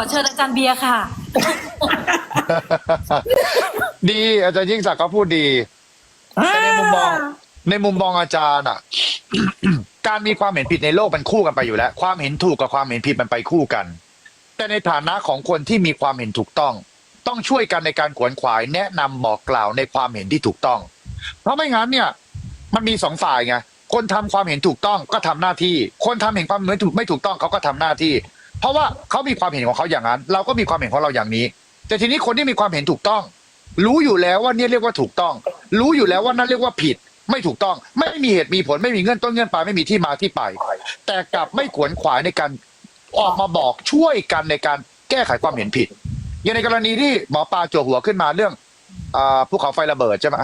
อเชิญอาจารย์เบียร์ค่ะ ดีอาจารย์ยิ่งศักดิ์ก็พูดดีแต่ในมุมมองในมุมมองอาจารย์อะ การมีความเห็นผิดในโลกมันคู่กันไปอยู่แล้ว ความเห็นถูกกับความเห็นผิดมันไปคู่กัน แต่ในฐานะของคนที่มีความเห็นถูกต้อง ต้องช่วยกันในการขวนขวายแนะนำบอกกล่าวในความเห็นที่ถูกต้อง เพราะไม่งั้นเนี่ย มันมีสองฝ่ายไงคนทำความเห็นถูกต้องก็ทำหน้าที่ คนทำเห็นความไม่ถูกไม่ถูกต้องเขาก็ทำหน้าที่ เพราะว่าเขามีความเห็นของเขาอย่างนั้น เราก็มีความเห็นของเราอย่างนี้ แต่ทีนี้คนที่มีความเห็นถูกต้อง รู้อยู่แล้วว่าเนี่ยเรียกว่าถูกต้อง รู้อยู่แล้วว่านั่นเรียกว่าผิด ไม่ถูกต้อง ไม่มีเหตุมีผลไม่มีเงื่อนต้นเงื่อนปลายไม่มีที่มาที่ไป แต่กลับไม่ขวนขวายในการออกมาบอกช่วยกันในการแก้ไขความเห็นผิด อย่างในกรณีที่หมอปลาจั่วหัวขึ้นมาเรื่องภูเขาไฟระเบิดใช่ไหม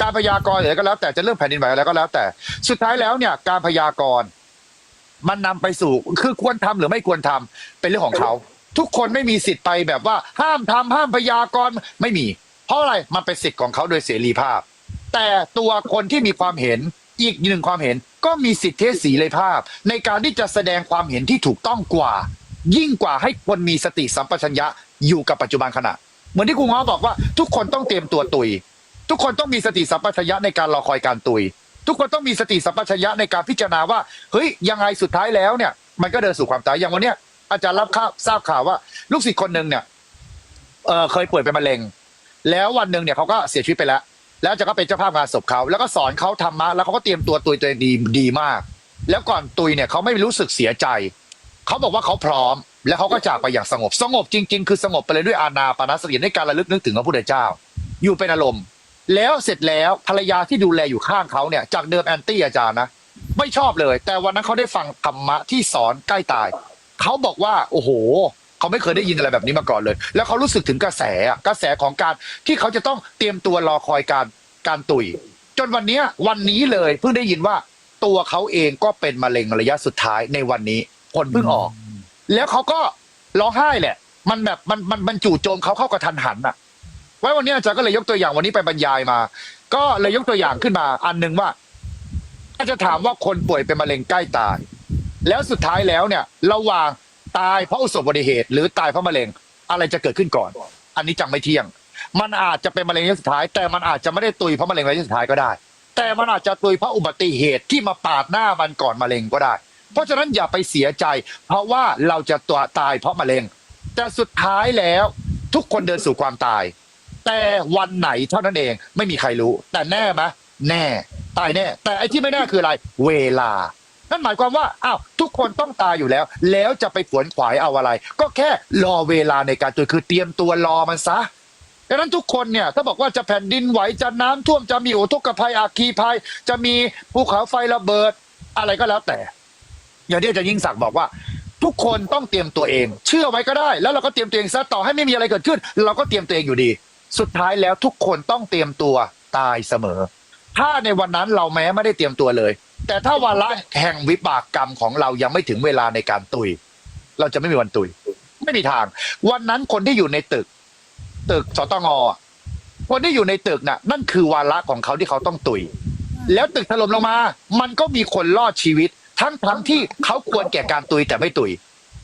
การพยากรณ์อะไรก็แล้วแต่จะเรื่องแผ่นดินไหวอะไรก็แล้วแต่ สุดท้ายแล้วเนี่ยการพยากรณ์ มันนำไปสู่คือควรทำหรือไม่ควรทำเป็นเรื่องของเขา ทุกคนไม่มีสิทธิ์ไปแบบว่า ห้ามทำห้ามพยากรณ์ไม่มี เพราะอะไรมันเป็นสิทธิ์ของเขาโดยเสรีภาพ แต่ตัวคนที่มีความเห็นอีกหนึ่งความเห็นก็มีสิทธิเสรีภาพ ในการที่จะแสดงความเห็นที่ถูกต้องกว่า ยิ่งกว่าให้คนมีสติสัมปชัญญะอยู่กับปัจจุบันขณะ เหมือนที่ครูง้อบอกว่า ทุกคนต้องเตรียมตัวตุย ทุกคนต้องมีสติสัมปชัญญะในการรอคอยการตุย ทุกคนต้องมีสติสัมปชัญญะในการพิจารณาว่าเฮ้ยยังไงสุดท้ายแล้วเนี่ย มันก็เดินสู่ความตายอย่างวันเนี้ยอาจารย์รับข่าวทราบข่าวว่า ลูกศิษย์คนหนึ่งเนี่ยเออเคยป่วยเป็นมะเร็ง แล้ววันหนึ่งเนี่ยเขาก็เสียชีวิตไปแล้ว แล้วอาจะก็เป็นเจ้าภาพงานศพเขาแล้วก็สอนเขาธรรมะแล้วเขาก็เตรียมตัวตุยตัวเองดีดีมาก แล้วก่อนตุยเนี่ยเขาไม่รู้สึกเสียใจเขาบอกว่าเขาพร้อม แล้วเขาก็จากไปอย่างสงบ สงบจริง ๆ คือสงบไปเลยด้วยอานาปานสติในการระลึกนึกถึงพระพุทธเจ้า อยู่เป็นอารมณ์ แล้วเสร็จแล้วภรรยาที่ดูแลอยู่ข้างเขาเนี่ยจากเดิมแอนตี้อาจารย์นะไม่ชอบเลย แต่วันนั้นเขาได้ฟังธรรมะที่สอนใกล้ตายเขาบอกว่า โอ้โหเขาไม่เคยได้ยินอะไรแบบนี้มาก่อนเลย แล้วเขารู้สึกถึงกระแสอะกระแสของการที่เขาจะต้องเตรียมตัวรอคอยการการตุย จนวันเนี้ยวันนี้เลยเพิ่งได้ยินว่าตัวเขาเองก็เป็นมะเร็งระยะสุดท้ายในวันนี้ผลเพิ่งออก แล้วเขาก็ร้องไห้แหละ มันแบบมันมันมันจู่โจมเขาเข้ากระทันหันอะ ไว้วันนี้อาจารย์ก็เลยยกตัวอย่างวันนี้ไปบรรยายมา ก็เลยยกตัวอย่างขึ้นมา อันหนึ่งว่าถ้าจะถามว่าคนป่วยเป็นมะเร็งใกล้ตาย แล้วสุดท้ายแล้วเนี่ยระหว่างตายเพราะอุบัติเหตุ หรือตายเพราะมะเร็งอะไรจะเกิดขึ้นก่อน อันนี้จังไม่เที่ยง มันอาจจะเป็นมะเร็งระยะสุดท้าย แต่มันอาจจะไม่ได้ตุยเพราะมะเร็งระยะสุดท้ายก็ได้ แต่มันอาจจะตุยเพราะอุบัติเหตุที่มาปาดหน้ามันก่อนมะเร็งก็ได้ เพราะฉะนั้นอย่าไปเสียใจ เพราะว่าเราจะตัวตายเพราะมะเร็ง แต่สุดท้ายแล้วทุกคนเดินสู่ความตาย แต่วันไหนเท่านั้นเองไม่มีใครรู้ แต่แน่ไหมแน่ตายแน่ แต่ไอ้ที่ไม่แน่คืออะไร เวลา นั่นหมายความว่าอ้าวทุกคนต้องตายอยู่แล้ว แล้วจะไปขวนขวายเอาอะไร ก็แค่รอเวลาในการตุยคือเตรียมตัวรอมันซะดังนั้นทุกคนเนี่ยถ้าบอกว่าจะแผ่นดินไหวจะน้ำท่วมจะมีอุทกภัยอาคีภัย จะมีภูเขาไฟระเบิด อะไรก็แล้วแต่ อย่างที่จารย์ยิ่งศักดิ์บอกว่า ทุกคนต้องเตรียมตัวเอง เชื่อไว้ก็ได้ แล้วเราก็เตรียมตัวเองซะต่อให้ไม่มีอะไรเกิดขึ้น เราก็เตรียมตัวเองอยู่ดี สุดท้ายแล้วทุกคนต้องเตรียมตัวตายเสมอ ถ้าในวันนั้นเราแม้ไม่ได้เตรียมตัวเลย แต่ถ้าวาระแห่งวิบากกรรมของเรายังไม่ถึงเวลาในการตุย เราจะไม่มีวันตุย ไม่มีทาง วันนั้นคนที่อยู่ในตึก ตึกสตงอคนที่อยู่ในตึกน่ะ นั่นคือวาระของเขาที่เขาต้องตุย แล้วตึกถล่มลงมา มันก็มีคนรอดชีวิต ทั้งทั้งที่เขาควรแก่การตุยแต่ไม่ตุย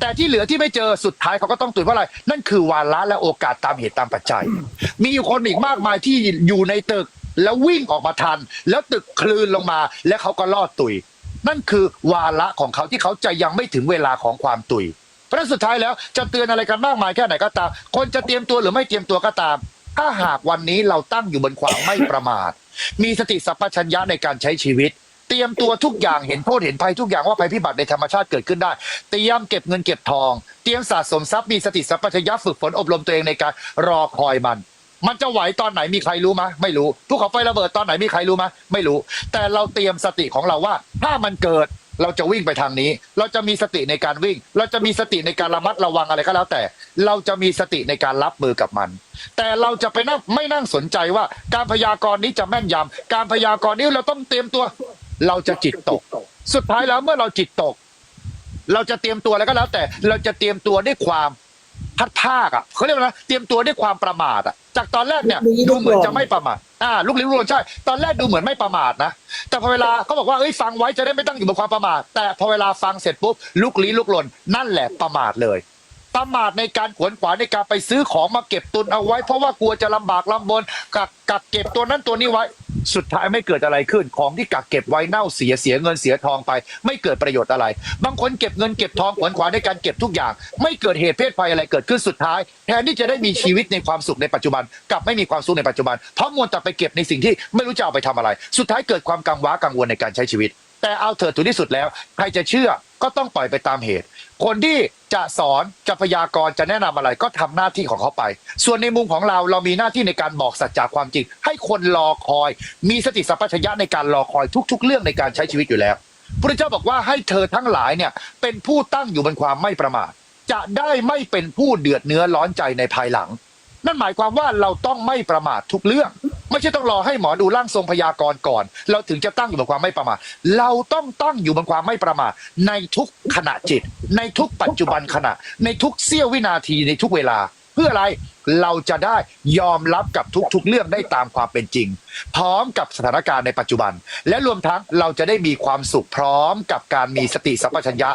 แต่ที่เหลือที่ไม่เจอสุดท้ายเขาก็ต้องตุยเพราะอะไร นั่นคือวาระและโอกาสตามเหตุตามปัจจัย มีอยู่คนอีกมากมายที่อยู่ในตึกแล้ววิ่งออกมาทัน แล้วตึกคลืนลงมา และเขาก็รอดตุย นั่นคือวาระของเขาที่เขาจะยังไม่ถึงเวลาของความตุยเพราะฉะนั้นสุดท้ายแล้วจะเตือนอะไรกันมากมายแค่ไหนก็ตาม คนจะเตรียมตัวหรือไม่เตรียมตัวก็ตาม ถ้าหากวันนี้เราตั้งอยู่บนความไม่ประมาท มีสติสัพพัญญะในการใช้ชีวิต เตรียมตัวทุกอย่างเห็นโทษเห็นภัยทุกอย่างว่าภัยพิบัติในธรรมชาติเกิดขึ้นได้ เตรียมเก็บเงินเก็บทอง เตรียมสะสมทรัพย์มีสติสัพพัญญะฝึกฝนอบรมตัวเองในการรอคอยมัน มันจะไหวตอนไหนมีใครรู้มไม่รู้ภูเขาไฟระเบิดตอนไหนมีใครรู้มไม่รู้ แต่เราเตรียมสติของเราว่า ถ้ามันเกิดเราจะวิ่งไปทางนี้ เราจะมีสติในการวิ่ง เราจะมีสติในการระมัดระวังอะไรก็แล้วแต่ เราจะมีสติในการรับมือกับมัน แต่เราจะไปนั่งไม่นั่งสนใจว่า การพยากรณ์นี้จะแม่นยำการพยากรณ์นี้เราต้องเตรียมตัว เราจะจิตตก สุดท้ายแล้วเมื่อเราจิตตก เราจะเตรียมตัวแล้วก็แล้ว แต่เราจะเตรียมตัวด้วยความพัดภาคอะเขาเรียกว่านะเตรียมตัวด้วยความประมาทอะ จากตอนแรกเนี่ยลุกลี้ลุดูกลนเหมือนจะไม่ประมาทอ่าลูกลิ้นลูกลนใช่ตอนแรกดูเหมือนไม่ประมาทนะแต่พอเวลาเขาบอกว่าเอ้ยฟังไว้จะได้ไม่ตั้งอยู่บนความประมาท แต่พอเวลาฟังเสร็จปุ๊บลุกลี้ลุกลนนั่นแหละประมาทเลย ประมาทในการขวนขวายในการไปซื้อของมาเก็บตุนเอาไว้ เพราะว่ากลัวจะลำบากลำบนกักกักเก็บตัวนั้นตัวนี้ไว้ สุดท้ายไม่เกิดอะไรขึ้น ของที่กักเก็บไว้เน่าเสียเสียเงินเสียทองไป ไม่เกิดประโยชน์อะไร บางคนเก็บเงินเก็บทองขวนขวายในการเก็บทุกอย่าง ไม่เกิดเหตุเพศภัยอะไรเกิดขึ้นสุดท้าย แทนที่จะได้มีชีวิตในความสุขในปัจจุบันกลับไม่มีความสุขในปัจจุบันเพราะมัวแต่ไปเก็บในสิ่งที่ไม่รู้จะเอาไปทำอะไร สุดท้ายเกิดความกังวากังวลในการใช้ชีวิต แต่เอาเถิดถึงที่สุดแล้ว ใครจะเชื่อก็ต้องปล่อยไปตามเหตุ คนที่จะสอนจะพยากรณ์จะแนะนำอะไรก็ทำหน้าที่ของเขาไป ส่วนในมุมของเราเรามีหน้าที่ในการบอกสัจจะความจริง ให้คนรอคอย มีสติสัมปชัญญะในการรอคอยทุก ๆ เรื่องในการใช้ชีวิตอยู่แล้วพระเจ้าบอกว่าให้เธอทั้งหลายเนี่ยเป็นผู้ตั้งอยู่บนความไม่ประมาทจะได้ไม่เป็นผู้เดือดเนื้อร้อนใจในภายหลัง นั่นหมายความว่าเราต้องไม่ประมาททุกเรื่อง ไม่ใช่ต้องรอให้หมอดูร่างทรงพยากรณ์ก่อน เราถึงจะตั้งอยู่บนความไม่ประมาทเราต้องตั้งอยู่บนความไม่ประมาทในทุกขณะจิต ในทุกปัจจุบันขณะ ในทุกเสี้ยววินาทีในทุกเวลา เพื่ออะไรเราจะได้ยอมรับกับทุกๆ เรื่องได้ตามความเป็นจริง พร้อมกับสถานการณ์ในปัจจุบัน และรวมทั้งเราจะได้มีความสุขพร้อมกับการมีสติสัมปชัญญะ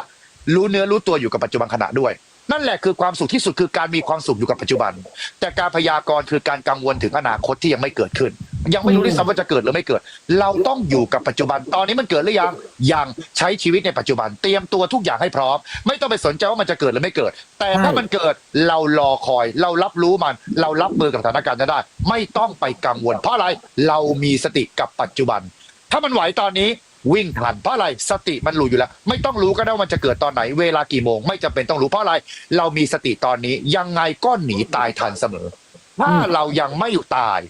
รู้เนื้อรู้ตัวอยู่กับปัจจุบันขณะด้วย นั่นแหละคือความสุขที่สุดคือการมีความสุขอยู่กับปัจจุบัน แต่การพยากรณ์คือการกังวลถึงอนาคตที่ยังไม่เกิดขึ้น ยังไม่รู้ด้วยซ้ำว่าจะเกิดหรือไม่เกิด เราต้องอยู่กับปัจจุบัน ตอนนี้มันเกิดหรือยังยังใช้ชีวิตในปัจจุบัน เตรียมตัวทุกอย่างให้พร้อม ไม่ต้องไปสนใจว่ามันจะเกิดหรือไม่เกิด แต่ถ้ามันเกิดเรารอคอย เรารับรู้มัน เรารับมือกับสถานการณ์นั้นได้ ไม่ต้องไปกังวล เพราะอะไรเรามีสติกับปัจจุบัน ถ้ามันไหวตอนนี้ วิ่งทันเพราะอะไรสติมันรู้อยู่แล้ว ไม่ต้องรู้ก็ได้ว่ามันจะเกิดตอนไหนเวลากี่โมง ไม่จำเป็นต้องรู้เพราะอะไร เรามีสติตอนนี้ยังไงก็หนีตายทันเสมอ ถ้าเรายังไม่ตาย